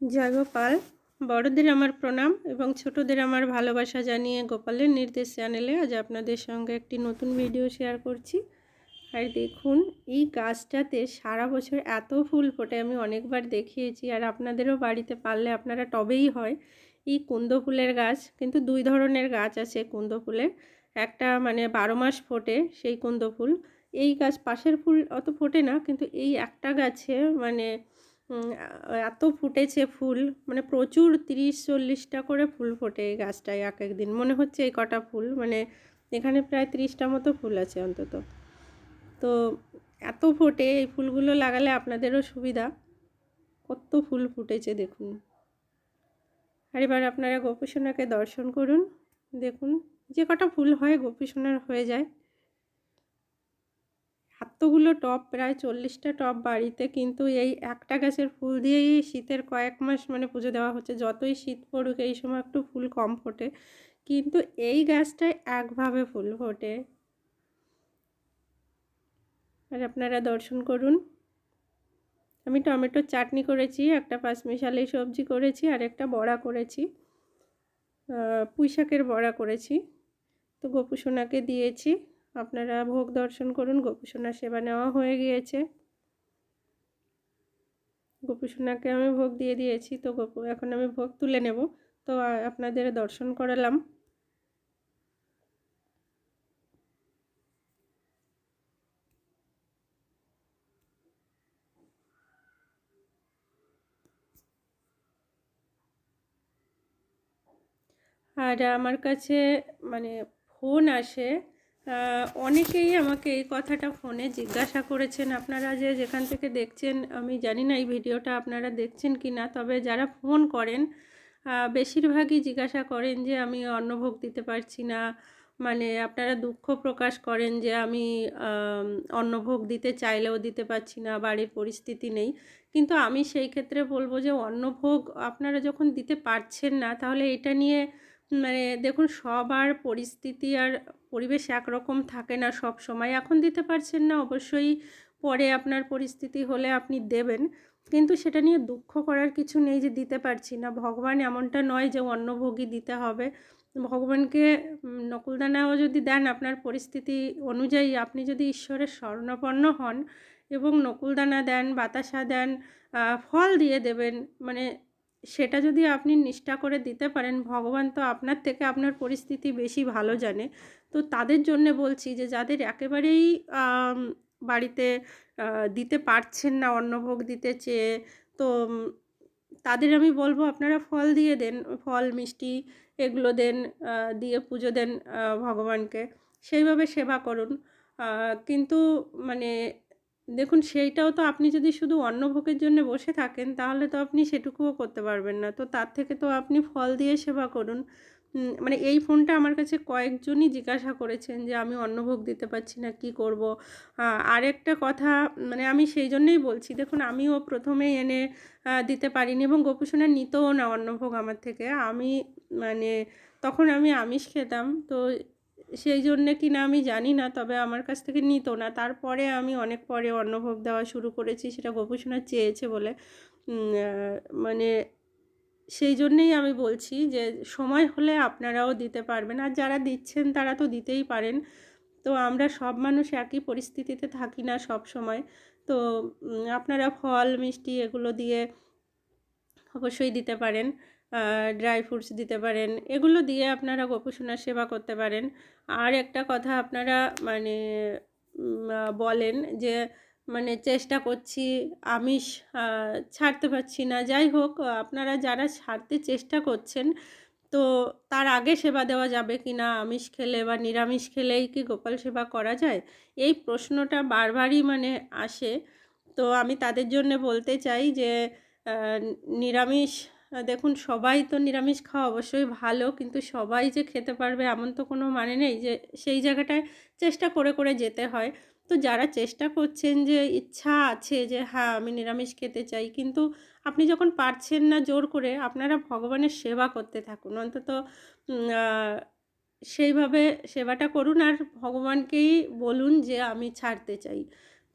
জয় গোপাল বড়দের আমার প্রণাম এবং ছোটদের আমার ভালোবাসা জানিয়ে গোপালের নির্দেশ চ্যানেলে আজ আপনাদের সঙ্গে একটি নতুন ভিডিও শেয়ার করছি। আর দেখুন, এই গাছটাতে সারা বছর এত ফুল ফোটে, আমি অনেকবার দেখিয়েছি। আর আপনাদেরও বাড়িতে পারলে আপনারা টবেই হয়। এই কুন্দ ফুলের গাছ, কিন্তু দুই ধরনের গাছ আছে কুন্দ ফুলের। একটা মানে বারো মাস ফোটে সেই কুন্দ ফুল। এই গাছ পাশের ফুল অত ফোটে না, কিন্তু এই একটা গাছে মানে এত ফুটেছে ফুল মানে প্রচুর তিরিশ, চল্লিশটা করে ফুল ফোটে এই গাছটায় এক এক দিন মনে হচ্ছে এই কটা ফুল মানে এখানে প্রায় তিরিশটা মতো ফুল আছে অন্তত। তো এত ফোটে, এই ফুলগুলো লাগালে আপনাদেরও সুবিধা। কত ফুল ফুটেছে, দেখুন। আর এবার আপনারা গোপীসোনাকে দর্শন করুন, দেখুন, যে কটা ফুল হয় গোপীসোনার হয়ে যায়। এতগুলো টব, প্রায় চল্লিশটা টব বাড়িতে কিন্তু এই একটা গাছের ফুল দিয়েই শীতের কয়েক মাস মানে পুজো দেওয়া হচ্ছে। যতই শীত পড়ুক, এই সময় একটু ফুল কম ফোটে। কিন্তু এই গাছটায় একভাবে ফুল ফোটে। আর আপনারা দর্শন করুন। আমি টমেটোর চাটনি করেছি, একটা পাঁচমিশালি সবজি করেছি, আর একটা বড়া করেছি। পুঁই শাকের বড়া করেছি। তো গোপুসোনাকে দিয়েছি। আপনারা ভোগ দর্শন করুন, গোপুসোনার সেবা নেওয়া হয়ে গিয়েছে। গোপুসোনাকে আমি ভোগ দিয়ে দিয়েছি, তো গোপু, এখন আমি ভোগ তুলে নেব। তো আপনাদের দর্শন করালাম। আর আমার কাছে মানে ফোন আসে অনেকেই আমাকে এই কথাটা ফোনে জিজ্ঞাসা করেছেন, আপনারা যে যেখান থেকে দেখছেন, আমি জানি না এই ভিডিওটা আপনারা দেখছেন কি না, তবে যারা ফোন করেন বেশিরভাগই জিজ্ঞাসা করেন যে আমি অন্নভোগ দিতে পারছি না। মানে আপনারা দুঃখ প্রকাশ করেন যে আমি, অন্নভোগ দিতে চাইলেও দিতে পারছি না, বাড়ির পরিস্থিতি নেই। কিন্তু আমি সেই ক্ষেত্রে বলব যে অন্নভোগ আপনারা যখন দিতে পারছেন না, তাহলে এটা নিয়ে মানে দেখুন, সবার পরিস্থিতি আর পরিবেশ একরকম থাকে না, সব সময়। এখন দিতে পারছেন না, অবশ্যই পরে আপনার পরিস্থিতি হলে আপনি দেবেন। কিন্তু সেটা নিয়ে দুঃখ করার কিছু নেই যে দিতে পারছি না। ভগবান এমনটা নয় যে অন্নভোগী দিতে হবে। ভগবানকে নকুলদানাও যদি দেন, আপনার পরিস্থিতি অনুযায়ী আপনি যদি ঈশ্বরের শরণাপন্ন হন এবং নকুলদানা দেন, বাতাসা দেন ফল দিয়ে দেবেন মানে সেটা যদি আপনি নিষ্ঠা করে দিতে পারেন, ভগবান তো আপনার থেকে আপনার পরিস্থিতি বেশি ভালো জানে। তো তাদের জন্য বলছি যে, যাদের একেবারেই বাড়িতে দিতে পারছেন না, অন্নভোগ দিতে চেয়ে, তো তাদের আমি বলব আপনারা ফল দিয়ে দেন, ফল, মিষ্টি এগুলো দেন দিয়ে পুজো দেন ভগবানকে। সেইভাবে সেবা করুন। কিন্তু মানে দেখুন, সেইটাও তো আপনি যদি শুধু অন্নভোগের জন্য বসে থাকেন, তাহলে তো আপনি সেটুকুও করতে পারবেন না। তো তার থেকে তো আপনি ফল দিয়ে সেবা করুন। মানে এই ফোনটা আমার কাছে কয়েকজনই জিজ্ঞাসা করেছেন যে, আমি অন্নভোগ দিতে পারছি না, কি করব? আরেকটা কথা মানে আমি সেই জন্যই বলছি, দেখুন, আমিও প্রথমে এনে দিতে পারিনি এবং গোপুসোনা নিতও না অন্নভোগ আমার থেকে। আমি মানে তখন আমি আমিষ খেতাম, তো সেই জন্যে কি না আমি জানি না, তবে আমার কাছ থেকে নিত না। তারপরে আমি অনেক পরে অন্নভোগ দেওয়া শুরু করেছি, সেটা গোপুসোনা চেয়েছে বলে। মানে সেই জন্যেই আমি বলছি যে, সময় হলে আপনারাও দিতে পারবেন। আর যারা দিচ্ছেন, তারা তো দিতেই পারেন। তো আমরা সব মানুষ একই পরিস্থিতিতে থাকি না সব সময়। তো আপনারা ফল, মিষ্টি এগুলো দিয়ে অবশ্যই দিতে পারেন। ড্রাই ফ্রুটস দিতে পারেন। এগুলো দিয়ে আপনারা গোপুসোনার সেবা করতে পারেন। আর একটা কথা আপনারা মানে বলেন যে মানে চেষ্টা করছি, আমিষ ছাড়তে পারছি না। যাই হোক, আপনারা যারা ছাড়তে চেষ্টা করছেন, তো তার আগে সেবা দেওয়া যাবে কি না? আমিষ খেলে বা নিরামিষ খেলেই কি গোপাল সেবা করা যায়? এই প্রশ্নটা বারবারই মানে আসে। তো আমি তাদের জন্য বলতে চাই যে নিরামিষ দেখুন সবাই তো নিরামিষ খাওয়া অবশ্যই ভালো, কিন্তু সবাই যে খেতে পারবে এমন তো কোনো মানে নেই যে সেই জায়গাটায় চেষ্টা করে করে যেতে হয়। তো যারা চেষ্টা করছেন যে ইচ্ছা আছে যে হ্যাঁ আমি নিরামিষ খেতে চাই, কিন্তু আপনি যখন পারছেন না জোর করে, আপনারা ভগবানের সেবা করতে থাকুন। অন্তত সেইভাবে সেবাটা করুন আর ভগবানকেই বলুন যে আমি ছাড়তে চাই।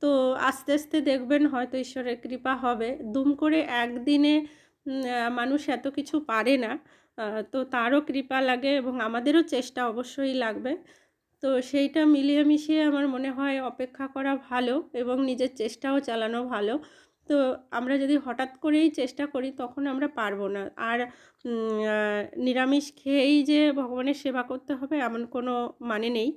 তো আস্তে আস্তে দেখবেন হয়তো ঈশ্বরের কৃপা হবে। দুম করে একদিনে মানুষ এত কিছু পারে না। তো তারও কৃপা লাগে এবং আমাদেরও চেষ্টা অবশ্যই লাগবে। তো সেইটা মিলিয়ে মিশিয়ে আমার মনে হয় অপেক্ষা করা ভালো এবং নিজের চেষ্টাও চালানো ভালো। তো আমরা যদি হঠাৎ করেই চেষ্টা করি তখন আমরা পারব না। আর নিরামিষ খেয়েই যে ভগবানের সেবা করতে হবে এমন কোনো মানে নেই।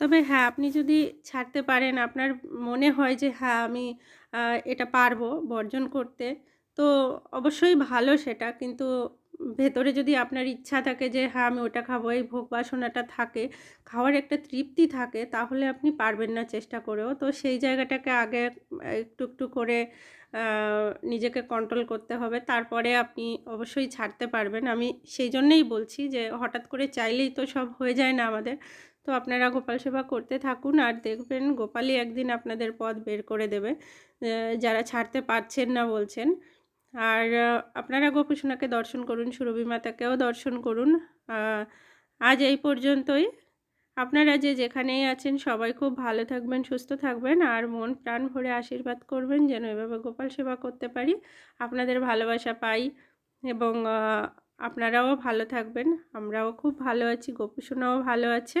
তবে হ্যাঁ আপনি যদি ছাড়তে পারেন, আপনার মনে হয় যে হ্যাঁ আমি এটা পারব বর্জন করতে, তো অবশ্যই ভালো সেটা। কিন্তু ভেতরে যদি আপনার ইচ্ছা থাকে যে হ্যাঁ আমি ওটা খাব, এই ভোগ বাসনাটা থাকে, খাওয়ার একটা তৃপ্তি থাকে, তাহলে আপনি পারবেন না চেষ্টা করেও। তো সেই জায়গাটাকে আগে একটু একটু করে নিজেকে কন্ট্রোল করতে হবে। তারপরে আপনি অবশ্যই ছাড়তে পারবেন। আমি সেই জন্যেই বলছি যে, হঠাৎ করে চাইলেই তো সব হয়ে যায় না আমাদের। তো আপনারা গোপাল সেবা করতে থাকুন আর দেখবেন গোপালই একদিন আপনাদের পথ বের করে দেবে। যারা ছাড়তে পারছেন না বলছেন। আর আপনারা গোপীসোনাকে দর্শন করুন, সুরভি মাতাকেও দর্শন করুন। আজ এই পর্যন্তই। আপনারা যে যেখানেই আছেন সবাই খুব ভালো থাকবেন, সুস্থ থাকবেন আর মন প্রাণ ভরে আশীর্বাদ করবেন যেন এভাবে গোপাল সেবা করতে পারি। আপনাদের ভালোবাসা পাই এবং আপনারাও ভালো থাকবেন। আমরাও খুব ভালো আছি, গোপীসোনাও ভালো আছে।